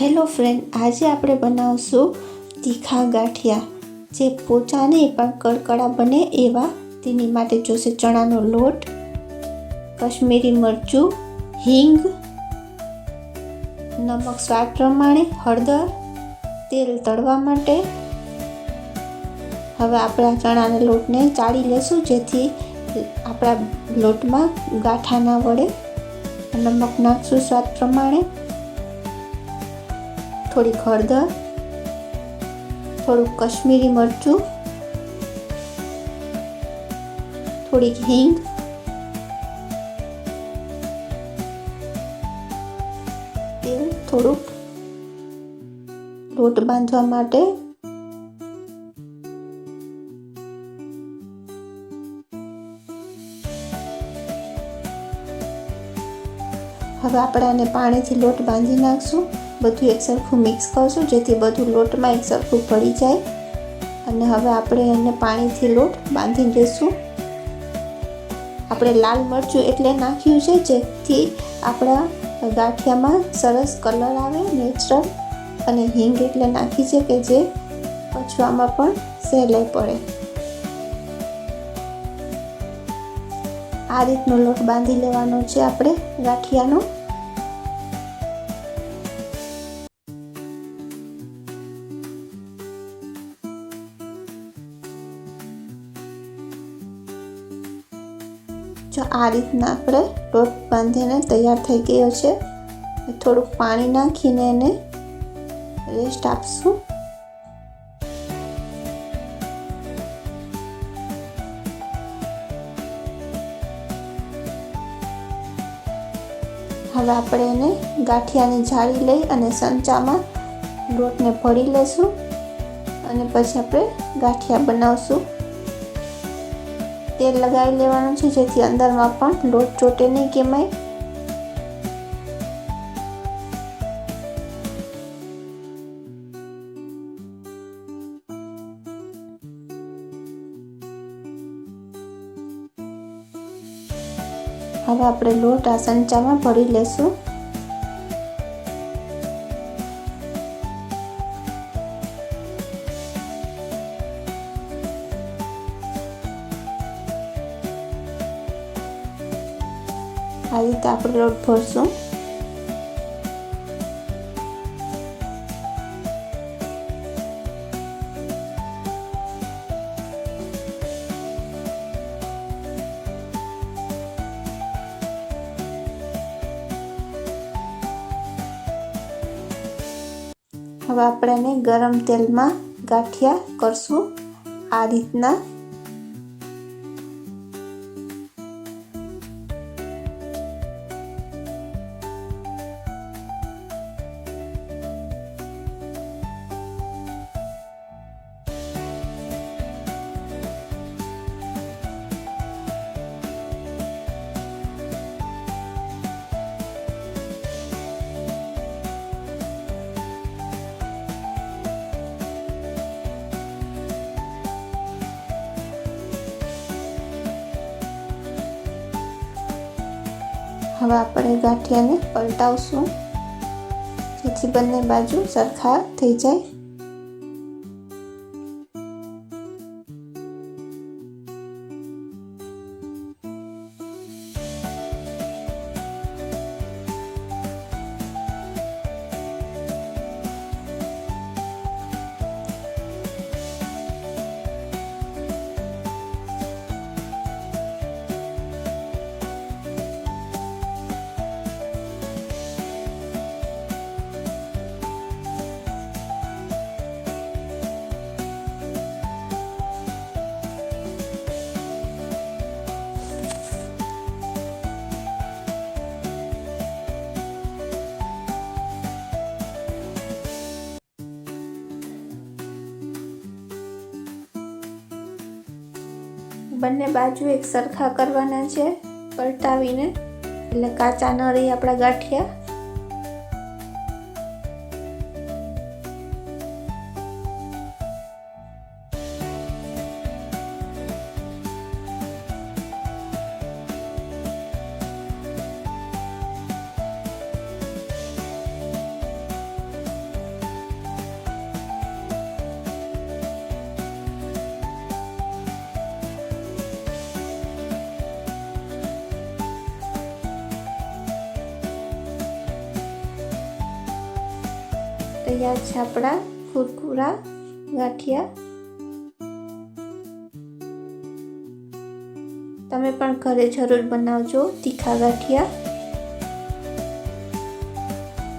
Hello friend, આજે આપણે બનાવશું તીખા ગાંઠિયા. જે પોચા નહીં પણ કડકડા બને એવા. તેની માટે જોશે ચણાનો લોટ, કશ્મીરી મરચું, હિંગ, નમક સ્વાદ પ્રમાણે, હળદર, તેલ તળવા માટે. હવે આપણે ચણાના લોટને ચાળી લેશું, જેથી આપણા લોટમાં ગાંઠા ના વળે નમક નાખશું સ્વાદ પ્રમાણે. થોડીક હળદર, થોડુંક કશ્મીરી મરચું, થોડીક હિંગ, તેલ, થોડુંક લોટ બાંધવા માટે. હવે આપણે આને પાણીથી લોટ બાંધી નાખશું. બધું એક સરખું મિક્સ કરશું, જેથી બધું લોટમાં એકસરખું ભળી જાય. અને હવે આપણે એને પાણીથી લોટ બાંધી દઈશું આપણે લાલ મરચું એટલે નાખ્યું છે, જેથી આપણા ગાંઠિયામાં સરસ કલર આવે નેચરલ અને હિંગ એટલે નાખી છે કે જે પછવામાં પણ સહેલાઈ પડે. આ રીતનો લોટ બાંધી લેવાનો છે આપણે ગાંઠિયાનો. જો આ રીતના આપણે લોટ બાંધીને તૈયાર થઈ ગયો છે થોડુંક પાણી નાખીને એને રેસ્ટ આપશું. હવે આપણે એને ગાંઠિયાની જાળી લઈ અને સંચામાં લોટને ભરી લેશું અને પછી આપણે ગાંઠિયા બનાવશું. તેલ લગાવી લેવાનું છે, જેથી અંદરમાં પણ લોટ ચોટે નહીં કેમાય હવે આપણે લોટ આ સંચામાં ભરી લેશું. આ રીતે આપણે લોટ ભરશું. હવે આપણે ગરમ તેલમાં ગાંઠિયા કરશું. આ રીતના હવે આપણે ગાંઠિયાને પલટાવશું. જેથી બંને બાજુ સરખા થઈ જાય. બંને બાજુ એક સરખા કરવાના છે પલટાવીને. એટલે કાચા ન રહી આપણા ગાંઠિયા. તૈયાર છાપડા કુરકુરા ગાંઠિયા. તમે પણ ઘરે જરૂર બનાવજો તીખા ગાંઠિયા.